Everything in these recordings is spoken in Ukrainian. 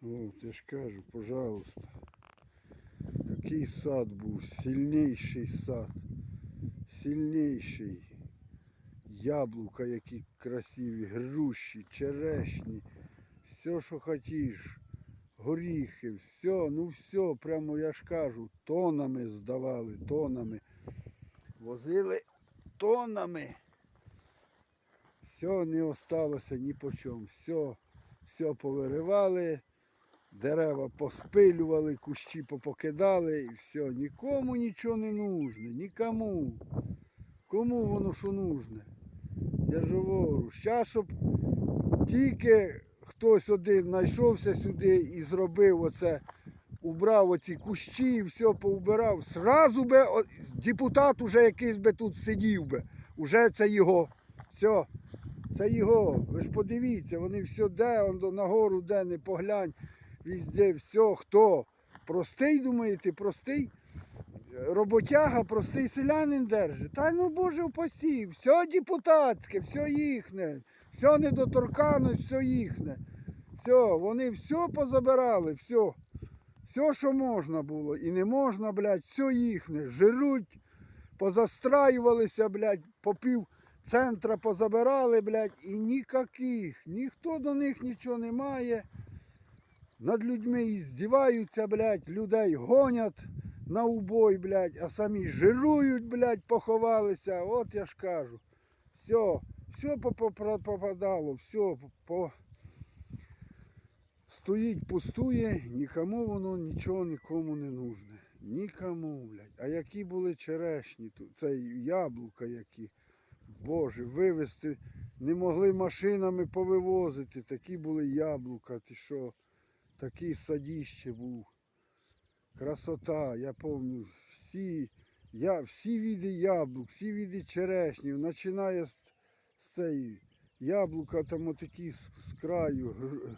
Вот, я ж кажу, пожалуйста. Який сад був, сильніший сад. Сильніший. Яблука, які красиві, груші, черешні. Все, що хотіш. Горіхи, все, ну все, прямо я ж кажу, тонами здавали, тонами. Возили тонами. Все не осталося ні по чому. Все, все повиривали, дерева поспилювали, кущі попокидали і все. Нікому нічого не нужне, нікому. Кому воно що нужне? Я ж говорю, щас, щоб тільки хтось один знайшовся сюди і зробив оце, убрав оці кущі і все поубирав. Зразу би депутат уже якийсь би тут сидів би. Уже це його. Все. Це його. Ви ж подивіться, вони все де, нагору, де не поглянь, везде, все, хто. Простий, думаєте, простий роботяга, простий селянин держить. Та ну Боже упасі, все депутатське, все їхнє, все недоторкано, все їхнє. Все, вони все позабирали, все. Все, що можна було. І не можна, блядь, все їхнє. Жируть, позастраювалися, блядь, по пів центра позабирали, блядь, і ніяких. Ніхто до них нічого не має. Над людьми і здіваються, блядь, людей гонять на убой, блядь, а самі жирують, блядь, поховалися. От я ж кажу. Все, все попадало, все по... стоїть, пустує, нікому воно нічого нікому не нужне. Нікому, блядь. А які були черешні, тут, це яблука які. Боже, вивезти не могли машинами повивозити. Такі були яблука, ти що, такий садіще був. Красота, я пам'ятаю, всі, я, всі види яблук, всі види черешнів, починає з, з цієї яблука там отакі з, з краю,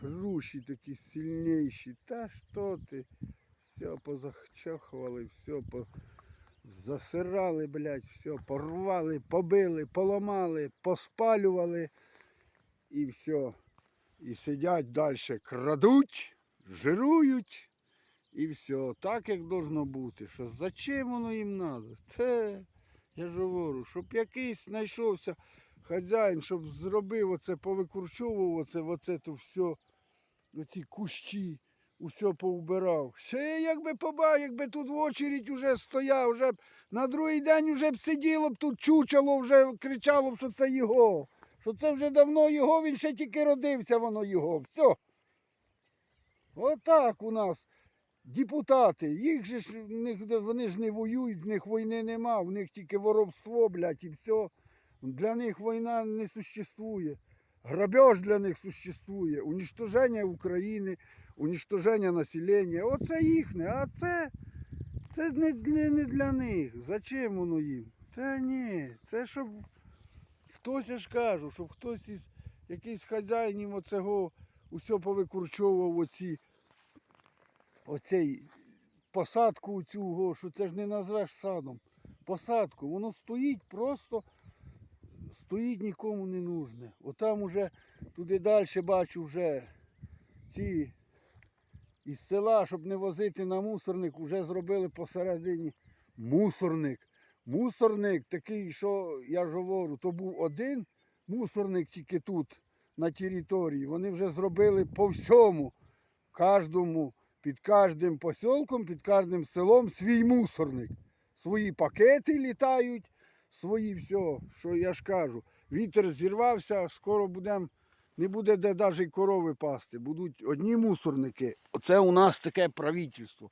груші такі сильніші. Та що ти? Все позахчахували, все по, засирали, блядь, все, порвали, побили, поламали, поспалювали і все. І сидять далі, крадуть, жирують. І все, так як должно бути. Що зачем воно їм треба? Це, я ж говорю, щоб якийсь знайшовся хазяїн, щоб зробив оце, повикручовував оце, оце то все, оці кущі, усе поубирав. Ще якби побачив, якби тут в очередь уже стояв, вже б на другий день вже б сиділо б тут чучело, вже кричало б, що це його. Що це вже давно його, він ще тільки родився, воно його. Все. Отак у нас депутати, їх же ж вони ж не воюють, в них війни нема, в них тільки воровство, блядь, і все. Для них війна не существує. Грабеж для них существує, уничтоження України, уничтоження населення. Оце їхнє, а це, це не, не, не для них. Зачем воно їм? Це ні. Це щоб хтось, я ж кажу, щоб хтось із якийсь хазяїнів оцього усе повикручовував оці оцей посадку цю, що це ж не назвеш садом. Посадку, воно стоїть просто, стоїть нікому не нужне. Отам уже туди далі бачу вже ці із села, щоб не возити на мусорник, вже зробили посередині мусорник. Мусорник такий, що я ж говорю, то був один мусорник тільки тут, на території. Вони вже зробили по всьому, кожному під кожним посілком, під кожним селом свій мусорник. Свої пакети літають, свої все, що я ж кажу. Вітер зірвався, скоро будем, не буде де навіть корови пасти. Будуть одні мусорники. Оце у нас таке правительство.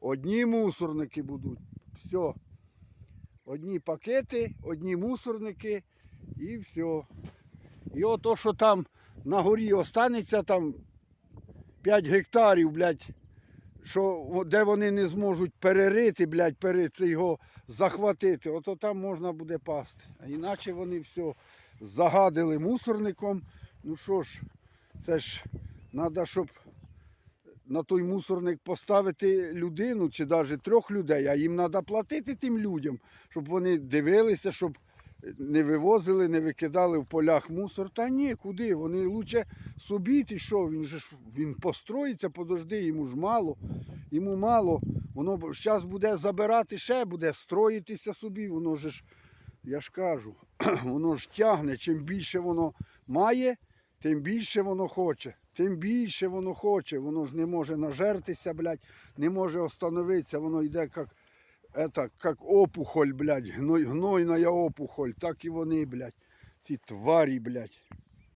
Одні мусорники будуть. Все. Одні пакети, одні мусорники і все. І ото, що там на горі останеться там 5 гектарів, блядь, що, де вони не зможуть перерити, блядь, пере, це його захватити, ото там можна буде пасти. А іначе вони все загадили мусорником. Ну що ж, це ж треба, щоб на той мусорник поставити людину чи навіть трьох людей, а їм треба платити тим людям, щоб вони дивилися, щоб не вивозили, не викидали в полях мусор. Та ні, куди? Вони лучше собі ти що, він же ж він построїться, подожди, йому ж мало, йому мало. Воно зараз буде забирати ще, буде строїтися собі, воно ж, я ж кажу, воно ж тягне, чим більше воно має, тим більше воно хоче. Тим більше воно хоче, воно ж не може нажертися, блядь, не може остановитися, воно йде як, это, как опухоль, блядь, гной, гнойная опухоль, так і вони, блядь, ці тварі, блядь.